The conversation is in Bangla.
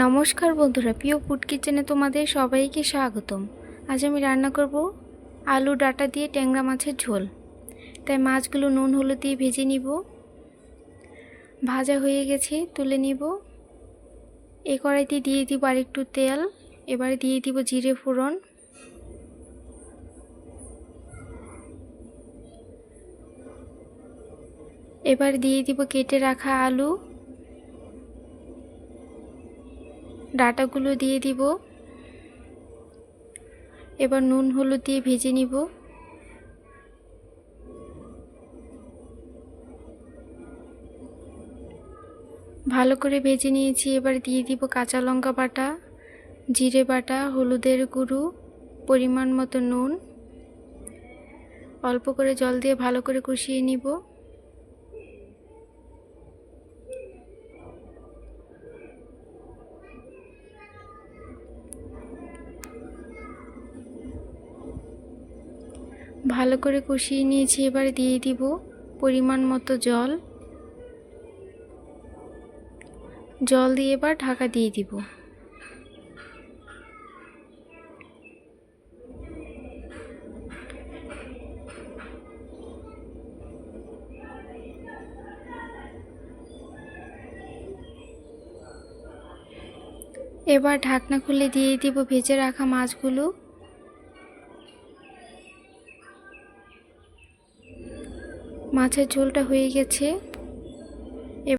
নমস্কার বন্ধুরা, প্রিয় ফুড কিচেনে তোমাদের সবাইকে স্বাগতম। আজ আমি রান্না করব আলু ডাটা দিয়ে ট্যাংরা মাছের ঝোল। তাই মাছগুলো নুন হলুদ দিয়ে ভেজে নিব। ভাজা হয়ে গেছে, তুলে নিব। এ কড়াইতে দিয়ে দিব আর একটু তেল। এবারে দিয়ে দিব জিরে ফোড়ন। এবার দিয়ে দিব কেটে রাখা আলু। ডাটাগুলো দিয়ে দিব। এবার নুন, হলুদ দিয়ে ভেজে নিব। ভালো করে ভেজে নিয়েছি। এবার দিয়ে দিব কাঁচা লঙ্কা বাটা, জিরে বাটা, হলুদের গুঁড়ো, পরিমাণ মতো নুন। অল্প করে জল দিয়ে ভালো করে কষিয়ে নিব। ভালো করে কষিয়ে নিয়েছি, এবার দিয়ে দিব পরিমাণ মতো জল। জল দিয়ে এবার ঢাকা দিয়ে দিব। এবার ঢাকনা খুলে দিয়ে দিব ভেজে রাখা মাছগুলো। মাছের ঝোলটা হয়ে গেছে।